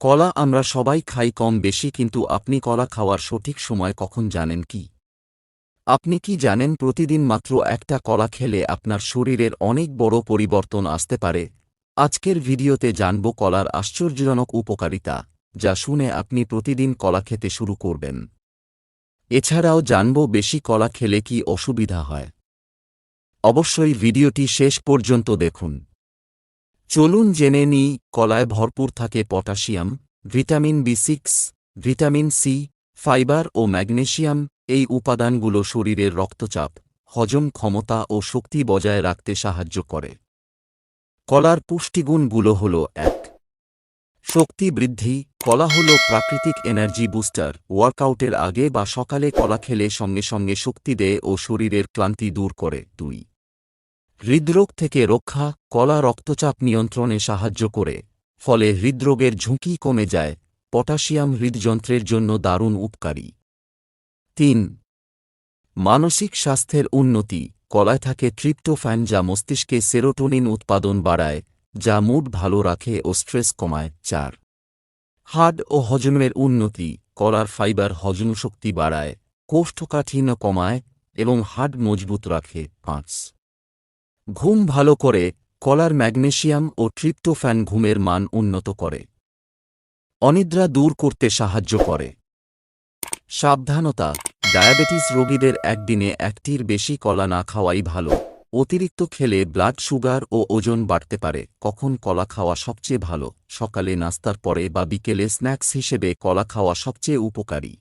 কলা আমরা সবাই খাই কম বেশি কিন্তু আপনি কলা খাওয়ার সঠিক সময় কখন জানেন কি? আপনি কি জানেন প্রতিদিন মাত্র একটা কলা খেলে আপনার শরীরের অনেক বড় পরিবর্তন আসতে পারে? আজকের ভিডিওতে জানব কলার আশ্চর্যজনক উপকারিতা, যা শুনে আপনি প্রতিদিন কলা খেতে শুরু করবেন। এছাড়াও জানব বেশি কলা খেলে কি অসুবিধা হয়। অবশ্যই ভিডিওটি শেষ পর্যন্ত দেখুন। চলুন জেনে নিই কলায় ভরপুর থাকে potassium, vitamin B six vitamin C, fibre ও ম্যাগনেশিয়াম, এই উপাদানগুলো শরীরের রক্তচাপ, হজম ক্ষমতা ও শক্তি বজায় রাখতে সাহায্য করে। কলার পুষ্টিগুণগুলো হল এক। শক্তি বৃদ্ধি, কলা হল প্রাকৃতিক এনার্জি বুস্টার, ওয়ার্কআউটের আগে বা সকালে কলা খেলে সঙ্গে সঙ্গে শক্তি দেয় ও শরীরের ক্লান্তি দূর করে। দুই। হৃদরোগ থেকে রক্ষা, কলা রক্তচাপ নিয়ন্ত্রণে সাহায্য করে, ফলে হৃদরোগের ঝুঁকি কমে যায়, পটাশিয়াম হৃদযন্ত্রের জন্য দারুণ উপকারী। তিন, মানসিক স্বাস্থ্যের উন্নতি, কলায় থাকে ট্রিপ্টোফ্যান যা মস্তিষ্কে সেরোটোনিন উৎপাদন বাড়ায়, যা মুড ভালো রাখে ও স্ট্রেস কমায়। চার, হাড় ও হজমের উন্নতি, কলার ফাইবার হজম শক্তি বাড়ায়, কোষ্ঠকাঠিন্য কমায় এবং হাড় মজবুত রাখে। পাঁচ ঘুম ভালো করে, কলার ম্যাগনেশিয়াম ও ট্রিপ্টোফ্যান ঘুমের মান উন্নত করে। অনিদ্রা দূর করতে সাহায্য করে। সাবধানতা, ডায়াবেটিস রোগীদের একদিনে একটির বেশি কলা না খাওয়াই ভালো। অতিরিক্ত খেলে ব্লাড সুগার ও ওজন বাড়তে পারে, কখন কলা খাওয়া সবচেয়ে ভালো, সকালে নাস্তার পরে বা বিকেলে স্ন্যাক্স হিসেবে কলা খাওয়া সবচেয়ে উপকারী।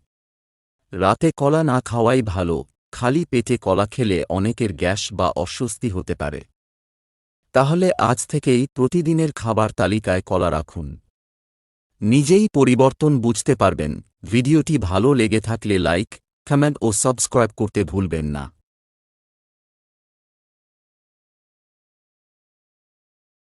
রাতে কলা না খাওয়াই ভালো খালি পেটে কলা খেলে অনেকের গ্যাস বা অস্বস্তি হতে পারে। তাহলে আজ থেকেই প্রতিদিনের খাবার তালিকায় কলা রাখুন। নিজেই পরিবর্তন বুঝতে পারবেন। ভিডিওটি ভালো লেগে থাকলে লাইক, কমেন্ট ও সাবস্ক্রাইব করতে ভুলবেন না।